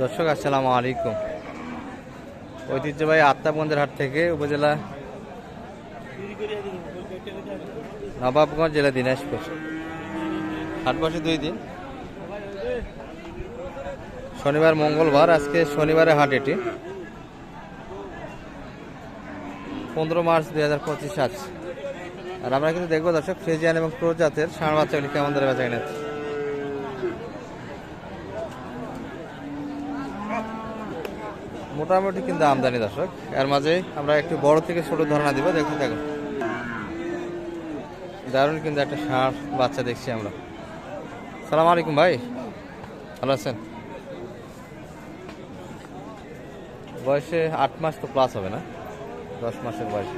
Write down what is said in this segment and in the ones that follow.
দর্শক, আসসালামু আলাইকুম। ঐতিহ্যবাহী আত্মাবন্দের হাট থেকে উপজেলা নবাবগঞ্জ জেলা দিনাজপুর। হাট বসে দুই দিন। শনিবার, মঙ্গলবার, আজকে শনিবারে হাট এটি। পনেরো মার্চ দুই হাজার পঁচিশ আজ। আর আমরা কিন্তু দেখব দর্শক, ফ্রেজিয়ান এবং প্রজাতের জাতের ষাঁড় বাচ্চাগুলি কেমন ধরে বেচা কিনে মোটামুটি কিন্তু আমদানি দর্শক। এর মাঝে আমরা একটু বড় থেকে ছোট ধারণা দিব দেখুন দেখুন। দারুণ কিন্তু একটা ষাঁড় বাচ্চা দেখছি আমরা। সালাম আলাইকুম ভাই ভালো আছেন? বয়সে আট মাস তো প্লাস হবে না? দশ মাসের বয়সে।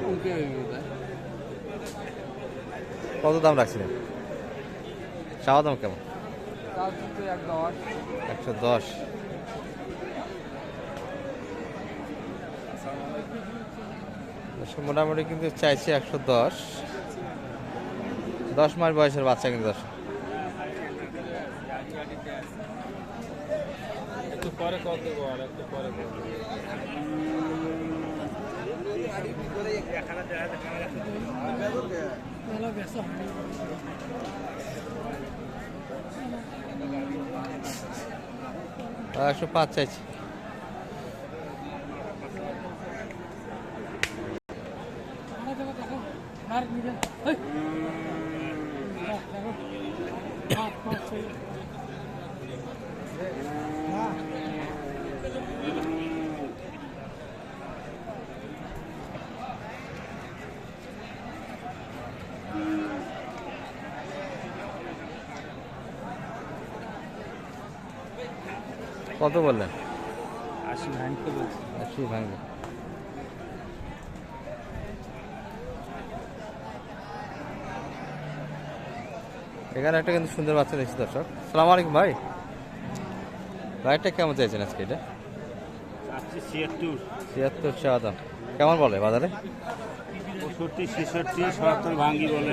কত দাম রাখছিলেন? চাওয়া দাম কেমন? একশো দশ। মোটামুটি কিন্তু চাইছে একশো দশ। দশ মাস বয়সের বাচ্চা কিন্তু পরে একশো পাঁচ চাইছি। কত বললেন? আশি ভাঙতে বলছি। আশি ভাঙবে। এখানে একটা কিন্তু সুন্দর বাচ্চা দেখছি দর্শক। সালাম আলাইকুম ভাই। ভাইটা কেমন চাইছেন আজকে এটা? ছিয়াত্তর। ছিয়াত্তর দাম। কেমন বলে বাজারে? সত্তর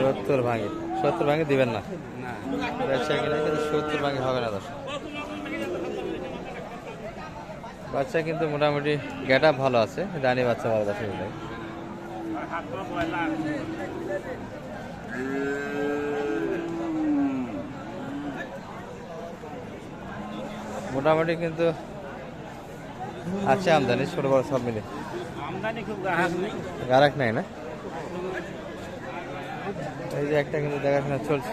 সত্তর ভাঙে সত্তর ভাঙে দিবেন না? না। কিনে কিন্তু সত্তর ভাঙে হবে না দর্শক। বাচ্চা কিন্তু মোটামুটি গেট ভালো আছে। রানী বাচ্চা ভালো আছে হাত পা পয়লা মোটামুটি কিন্তু আছে আমদানি ছোট বড় সব মিলে। আমদানি গ্রাহক নেই। গারাক নাই না? এই যে একটা কিন্তু দেখাশোনা চলছে।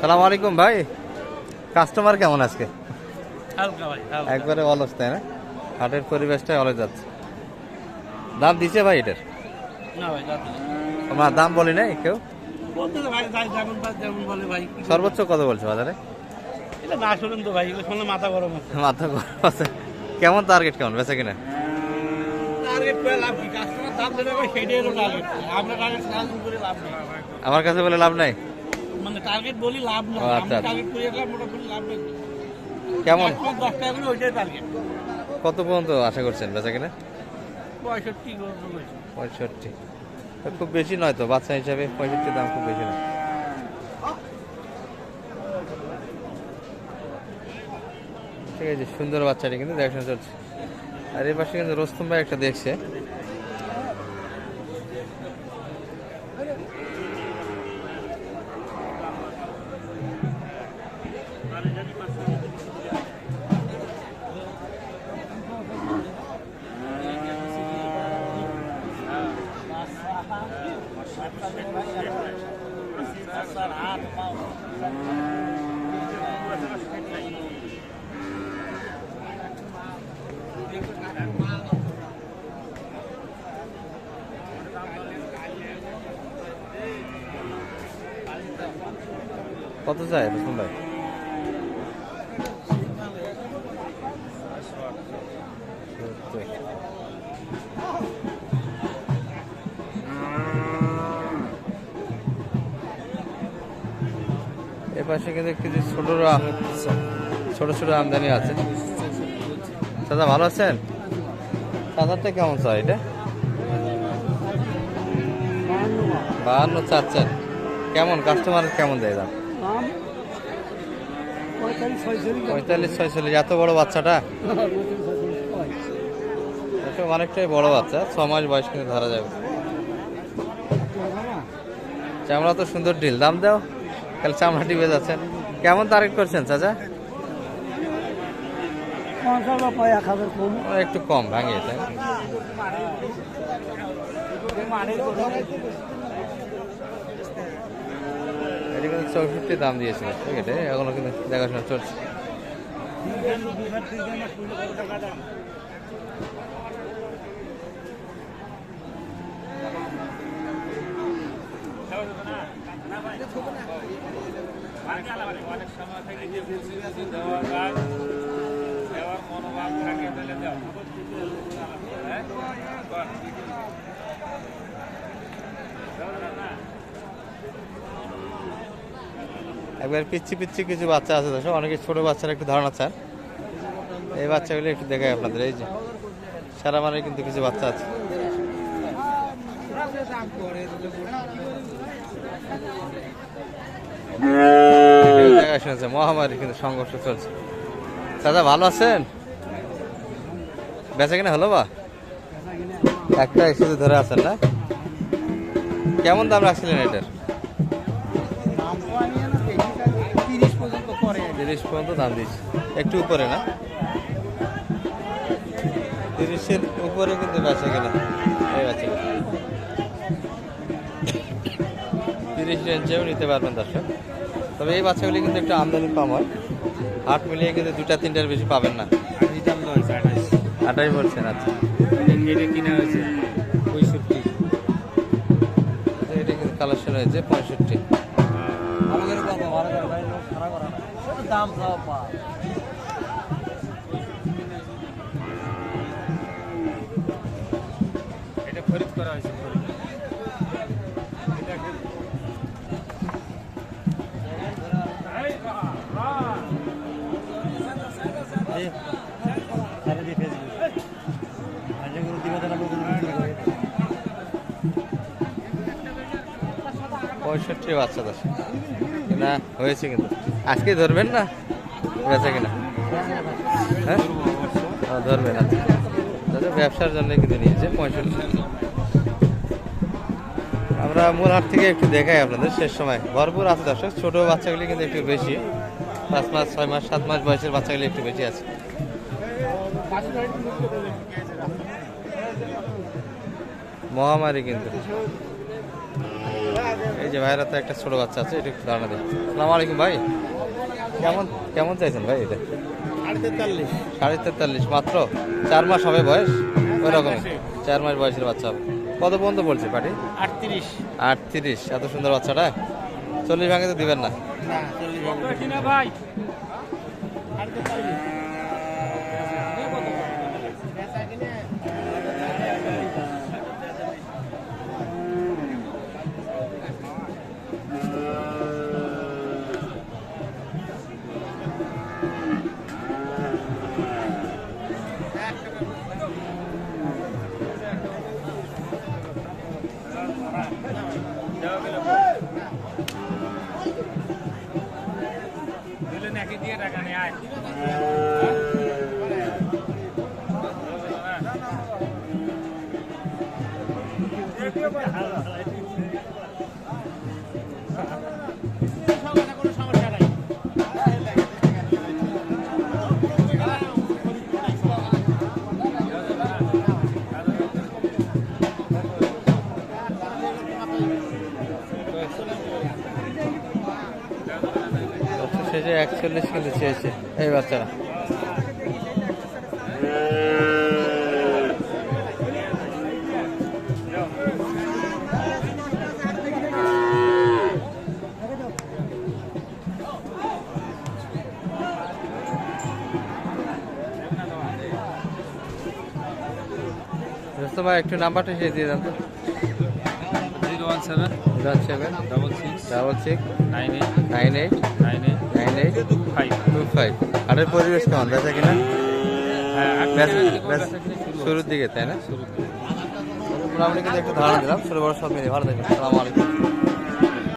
সালাম আলাইকুম ভাই কাস্টমার কেমন আজকে? একবারে অলস তাই না? হাটের পরিবেশটাই অলস যাচ্ছে। দাম দিছে ভাই এটার? না আমরা দাম বলি নাই কেউ? সর্বোচ্চ কত বলছে বাজারে? এটা না শুনুন তো ভাই এগুলো শুনলে মাথা গরম আছে। মাথা গরম আছে। কেমন টার্গেট কেমন? বেচা কিনা? আমরা কাছে বলে লাভ নাই? মানে টার্গেট বলি লাভ না আচ্ছা, আচ্ছা। টার্গেট করে রাখলাম মোটামুটি লাভ নেই। কেমন? এক মাস দশ টাকা করে ওইটাই টার্গেট কত পর্যন্ত আশা করছেন বেচা কিনা? পঁয়ষট্টি গরম হয়েছে। পঁয়ষট্টি। তো খুব বেশি নয় তো বাচ্চা হিসাবে পঁয়ষট্টি দাম খুব বেশি নয়। ঠিক আছে সুন্দর বাচ্চাটি কিন্তু দেখাশোনা চলছে। আর এই পাশে কিন্তু রোস্তম ভাই একটা দেখছে। কত চাই রোস্তম ভাই। এ পাশে কিন্তু কিছু ছোট ছোট ছোট আমদানি আছে। দাদা ভালো আছেন? চার্জারটা কেমন চাই এটা? বাহান্ন, চার কেমন? কাস্টমার কেমন দেয় দাম? পঁয়তাল্লিশ ছয়চল্লিশ। এত বড় বাচ্চাটা? অনেকটাই বড় বাচ্চা ছ মাস বয়স কিন্তু ধরা যাবে। চামড়া তো সুন্দর ডিল দাম দাও। কাল চামড়া টিপে যাচ্ছেন কেমন তারিখ করছেন চাচা? একটু কম ভাঙিয়ে? এটা কিন্তু চৌষট্টি দাম দিয়েছিল আছে? এখনও কিন্তু দেখাশোনা চলছে। মনোভাব থাকে তাহলে দাও হ্যাঁ? বল। একবার পিচ্ছি পিচ্ছি কিছু বাচ্চা আছে, দর্শক। অনেকে ছোট বাচ্চারা একটু ধারণা চান। এই বাচ্চাগুলো একটু দেখাই আপনাদের, এই যে সারা মানে কিন্তু কিছু বাচ্চা আছে। দেখা মহামারী কিন্তু সংঘর্ষ চলছে। দাদা ভালো আছেন? বেচা কিনা হলো বা? একটা শুধু ধরে আছেন না? কেমন দাম রাখছিলেন এটার? তিরিশ পর্যন্ত দাম দিচ্ছি একটু উপরে না? তিরিশের উপরে কিন্তু বেচা কেনা। বেচা তিরিশ রেঞ্জেও নিতে পারবেন দর্শক। তবে এই বাচ্চাগুলি কিন্তু একটু আমদানি কম হয়। হাট মিলিয়ে কিন্তু দুটা তিনটার বেশি পাবেন না। আটাই বলছেন আচ্ছা। কিনা হয়েছে পঁয়ষট্টি। এটা কিন্তু কালেকশন হয়েছে পঁয়ষট্টি। দাম সব এটা খরিদ করা হয়েছে পঁয়ষট্টি বাচ্চা দশ। না, হয়েছে কিন্তু। আজকে ধরবেন না? বেচা কিনা? হ্যাঁ? ধরবেন আচ্ছা ব্যবসার জন্য কিন্তু নিয়েছে, পঁয়ষট্টি। আমরা মূল হাট থেকে একটু দেখাই আপনাদের শেষ সময়। ভরপুর আছে দর্শক, ছোটো বাচ্চাগুলি কিন্তু একটু বেশি। পাঁচ মাস, ছয় মাস, সাত মাস বয়সের বাচ্চাগুলি একটু বেশি আছে। মহামারী কিন্তু। এই যে ভাইরা তো একটা ছোট বাচ্চা আছে এটা একটু ধারণা দিই সালাম আলাইকুম ভাই। কেমন কেমন চাইছেন ভাই এটা? সাড়ে তেতাল্লিশ মাত্র চার মাস হবে বয়স? ওই রকমই চার মাস বয়সের বাচ্চা হবে। কত পর্যন্ত বলছে পাটি আটত্রিশ। আটত্রিশ এত সুন্দর বাচ্চাটা? চল্লিশ ভাঙে তো দিবেন না। কিনা ভাই? দিলে নাকি দিয়ে টাকা নিয়ে শেষে একচল্লিশ কিন্তু চেয়েছে এই বাচ্চারা। একটু নাম্বারটা সে দিয়ে দেন তো। Zero one seven zero one seven double six double six nine eight nine eight nine eight eight two five হাটের পরিবেশ কেমন? বেচা কিনা? হ্যাঁ শুরুর দিকে তাই না? মোটামুটি কিন্তু একটু ধারণা দিলাম। ষোলো বড় সব মিলে। ভালো থাকবেন। সালামালাইকুম